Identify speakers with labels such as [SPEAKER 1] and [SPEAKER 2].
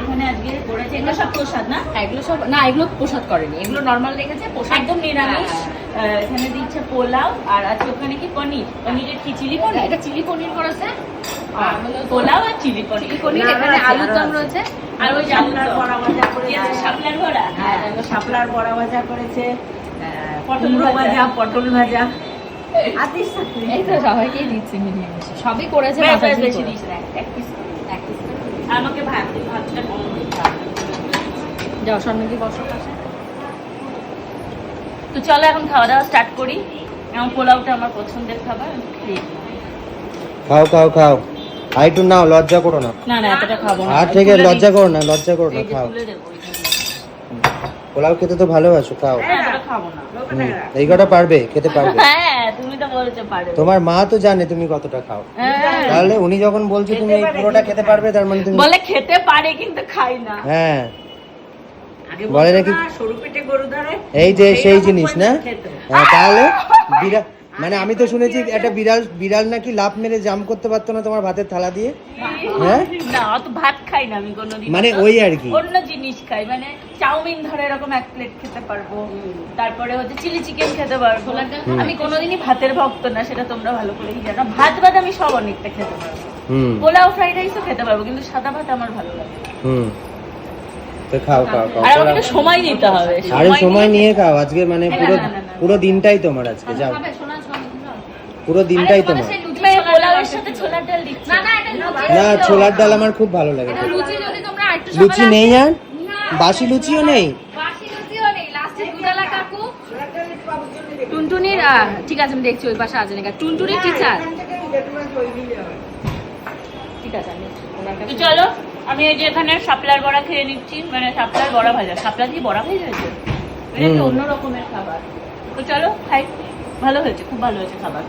[SPEAKER 1] এখানে আজকে করেছে। এগুলো সব প্রসাদ না?
[SPEAKER 2] হ্যাঁ, এগুলো সব না এগুলো প্রসাদ করেনি। এগুলো নর্মাল রেখেছে প্রসাদ
[SPEAKER 1] একদম নিরামিষ।
[SPEAKER 2] হ্যাঁ,
[SPEAKER 1] এখানে দিচ্ছে পোলাও আর আজকে ওখানে কি পনির? পনিরের কি? চিলি
[SPEAKER 2] হ্যাঁ,
[SPEAKER 1] পনির?
[SPEAKER 2] এটা চিলি পনির করেছে। আর হলো
[SPEAKER 1] পোলাও আর চিলি পনির।
[SPEAKER 2] চিলি পনির এখানে আলুর দম রয়েছে।
[SPEAKER 1] আর ওই
[SPEAKER 3] শাপলার বড়া ভাজা করে
[SPEAKER 1] কি আছে, শাপলার বড়া?
[SPEAKER 3] হ্যাঁ শাপলার বড়া ভাজা করেছে।
[SPEAKER 1] পটল ভাজা।
[SPEAKER 3] পটল ভাজা। আদিস
[SPEAKER 2] এই তো সবাইকেই দিচ্ছে মিলিয়ে সবই করেছে
[SPEAKER 1] বেশ,
[SPEAKER 2] করেছে।
[SPEAKER 1] দিস এক পিস। আমাকে ভাত দে, ভাতটা কম দিতে হবে।
[SPEAKER 2] যাও বসো।
[SPEAKER 1] তো চলো এখন খাওয়া দাওয়া স্টার্ট করি। এখন পোলাওটা আমার পছন্দের খাবার।
[SPEAKER 4] খাও খাও খাও। আর একটু নাও লজ্জা করো না।
[SPEAKER 1] না না এতটা খাব না।
[SPEAKER 4] আর থেকে লজ্জা করো না লজ্জা করো না খাও। পোলাও খেতে তো ভালোবাসো খাও।
[SPEAKER 1] না, এতটা খাব না।
[SPEAKER 4] হুম, এই কটা পারবে খেতে পারবে।
[SPEAKER 1] হ্যাঁ
[SPEAKER 4] তোমার মা তো জানে তুমি কতটা খাও।
[SPEAKER 1] হ্যাঁ।
[SPEAKER 4] তাহলে উনি যখন বলছে তুমি পুরোটা খেতে পারবে তার মানে তুমি
[SPEAKER 1] বলে খেতে পারে কিন্তু খাই না।
[SPEAKER 4] হ্যাঁ। বলে
[SPEAKER 3] বলে
[SPEAKER 4] নাকি-
[SPEAKER 3] নাকি সরু পেটে গরু ধরে
[SPEAKER 4] এই যে সেই জিনিস না? হ্যাঁ তাহলে বিড়াল মানে আমি তো শুনেছি একটা বিড়াল বিড়াল নাকি লাভ মেরে জাম করতে পারতো না তোমার ভাতের থালা দিয়ে? হ্যাঁ?
[SPEAKER 1] না অত ভাত খাই না আমি কোনোদিন
[SPEAKER 4] মানে ওই আর কি।
[SPEAKER 1] অন্য জিনিস খাই মানে চাউমিন ধরে এরকম এক প্লেট খেতে পারব। তারপরে হচ্ছে চিলি চিকেন খেতে পারব। আমি কোনোদিনই ভাতের ভক্ত না সেটা তোমরা ভালো করেই জানো। ভাত ভাত আমি সব অনেকটা খেতে পারব।
[SPEAKER 4] হুম।
[SPEAKER 1] পোলাও ফ্রাইড রাইসও খেতে পারব কিন্তু সাদা ভাত আমার ভালো লাগে
[SPEAKER 4] হুম। খাও খাও খাও।
[SPEAKER 1] আর আমাকে সময় নিতে হবে।
[SPEAKER 4] আরে সময় নিয়ে খাও আজকে মানে পুরো
[SPEAKER 1] না, না।
[SPEAKER 4] পুরো দিনটাই তোমার আজকে যাও। পুরো দিনটাই তোমার।
[SPEAKER 2] না
[SPEAKER 4] ছোলার ডাল আমার খুব ভালো লাগে।
[SPEAKER 2] লুচি যদি তোমরা একটু
[SPEAKER 4] লুচি
[SPEAKER 2] সকালে
[SPEAKER 4] নেই আর? বাসি লুচিও নেই?
[SPEAKER 2] বাসি লুচিও নেই। লাস্টে দুধালা কাকু। টুনটুনির ঠিক আছে আমি দেখছি ওই পাশে আছে নাকি? টুনটুনির টিচার
[SPEAKER 1] ঠিক আছে আমি চলো আমি এই যে এখানে শাপলার বড়া খেয়ে নিচ্ছি। মানে শাপলার বড়া ভাজা। শাপলা দিয়ে বড়া ভাজা হয়েছে? এটা কি অন্য রকমের খাবার? তো চলো খাই। ভালো হয়েছে খুব ভালো হয়েছে খাবার।